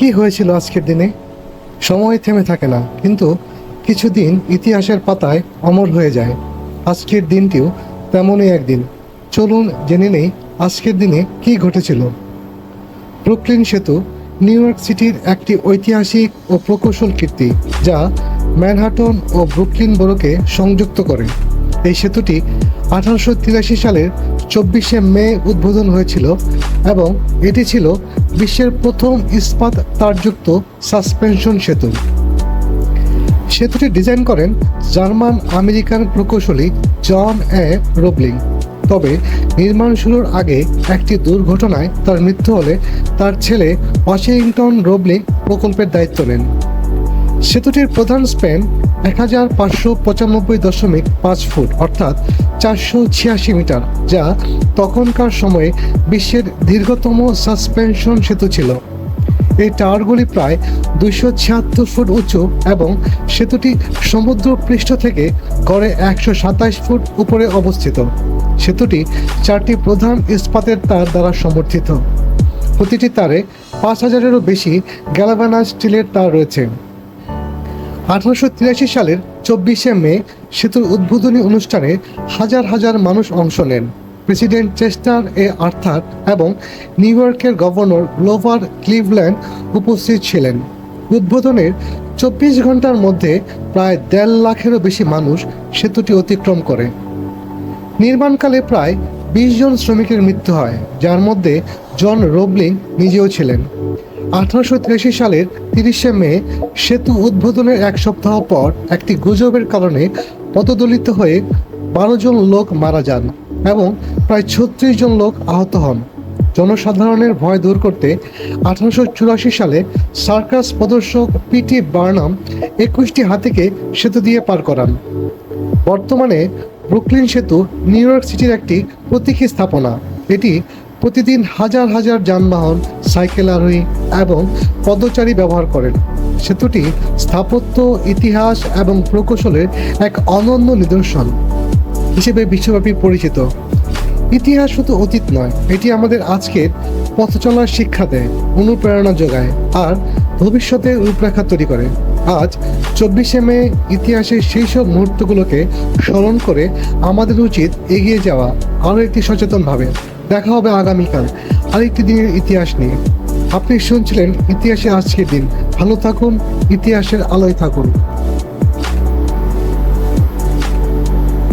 কি হয়েছিল আজকের দিনে? সময় থেমে থাকে না, কিন্তু কিছু দিন ইতিহাসের পাতায় অমর হয়ে যায়। আজকের দিনটিও তেমনই একদিন। চলুন জেনে নেই আজকের দিনে কি ঘটেছিল। ব্রুকলিন সেতু নিউ ইয়র্ক সিটির একটি ঐতিহাসিক ও প্রকৌশল কীর্তি, যা ম্যানহাটন ও ব্রুকলিন বরোকে সংযুক্ত করে। এই সেতুটি আঠারোশো তিরাশি সালের চব্বিশে মে উদ্বোধন হয়েছিল এবং এটি ছিল বিশ্বের প্রথম ইস্পাত তারযুক্ত সাসপেনশন সেতু। সেতুটি ডিজাইন করেন জার্মান আমেরিকান প্রকৌশলী জন এ রোবলিং তবে নির্মাণ শুরুর আগে একটি দুর্ঘটনায় তার মৃত্যু হলে তার ছেলে ওয়াশিংটন রোবলিং প্রকল্পের দায়িত্ব নেন। সেতুটির প্রধান স্প্যান এক হাজার পাঁচশো পঁচানব্বই দশমিক পাঁচ ফুট, অর্থাৎ চারশো ছিয়াশি মিটার, যা তখনকার সময়ে বিশ্বের দীর্ঘতম সাসপেনশন সেতু ছিল। এই টাওয়ারগুলি প্রায় দুইশো ছিয়াত্তর ফুট উঁচু এবং সেতুটি সমুদ্র পৃষ্ঠ থেকে গড়ে একশো সাতাইশ ফুট উপরে অবস্থিত। সেতুটি চারটি প্রধান ইস্পাতের তার দ্বারা সমর্থিত। প্রতিটি তারে পাঁচ হাজারেরও বেশি গ্যালাভানাস স্টিলের তার রয়েছে। আঠারোশো তিরাশি সালের চব্বিশে মে সেতুর উদ্বোধনী অনুষ্ঠানে হাজার হাজার মানুষ অংশ নেন। প্রেসিডেন্ট চেস্টার এ আর্থার এবং নিউ ইয়র্কের গভর্নর গ্লোভার ক্লিভল্যান্ড উপস্থিত ছিলেন। উদ্বোধনের চব্বিশ ঘণ্টার মধ্যে প্রায় দেড় লাখেরও বেশি মানুষ সেতুটি অতিক্রম করে। নির্মাণকালে প্রায় বিশ জন শ্রমিকের মৃত্যু হয়, যার মধ্যে জন রোবলিং নিজেও ছিলেন। আঠারোশো তিরাশি সালের তিরিশে মে, সেতু উদ্বোধনের এক সপ্তাহ পর একটি গুজবের কারণে পদদলিত হয়ে বারো জন লোক মারা যান এবং প্রায় ছত্রিশ জন লোক আহত হন। জনসাধারণের ভয় দূর করতে আঠারোশো চুরাশি সালে সার্কাস প্রদর্শক পিটি বার্নাম একুশটি হাতিকে সেতু দিয়ে পার করান। বর্তমানে ব্রুকলিন সেতু নিউ ইয়র্ক সিটির একটি প্রতীকী স্থাপনা। এটি প্রতিদিন হাজার হাজার যানবাহন সাইকেল আরোহী এবং পদচারী ব্যবহার করেন। সেতুটি স্থাপত্য, ইতিহাস এবং প্রকৌশলের এক অনন্য নিদর্শন হিসেবে বিশ্বব্যাপী পরিচিত। ইতিহাস শুধু অতীত নয়, এটি আমাদের আজকের পথ চলার শিক্ষা দেয়, অনুপ্রেরণা যোগায় আর ভবিষ্যতের রূপরেখা তৈরি করে। আজ চব্বিশে মে ইতিহাসের সেই সব মুহূর্তগুলোকে স্মরণ করে আমাদের উচিত এগিয়ে যাওয়া আরও একটি সচেতনভাবে। দেখা হবে আগামীকাল। আরেকটি দিনের ইতিহাস নিয়ে। আপনি শুনছিলেন ইতিহাসে আজকের দিন। ভালো থাকুন ইতিহাসের আলোয় থাকুন।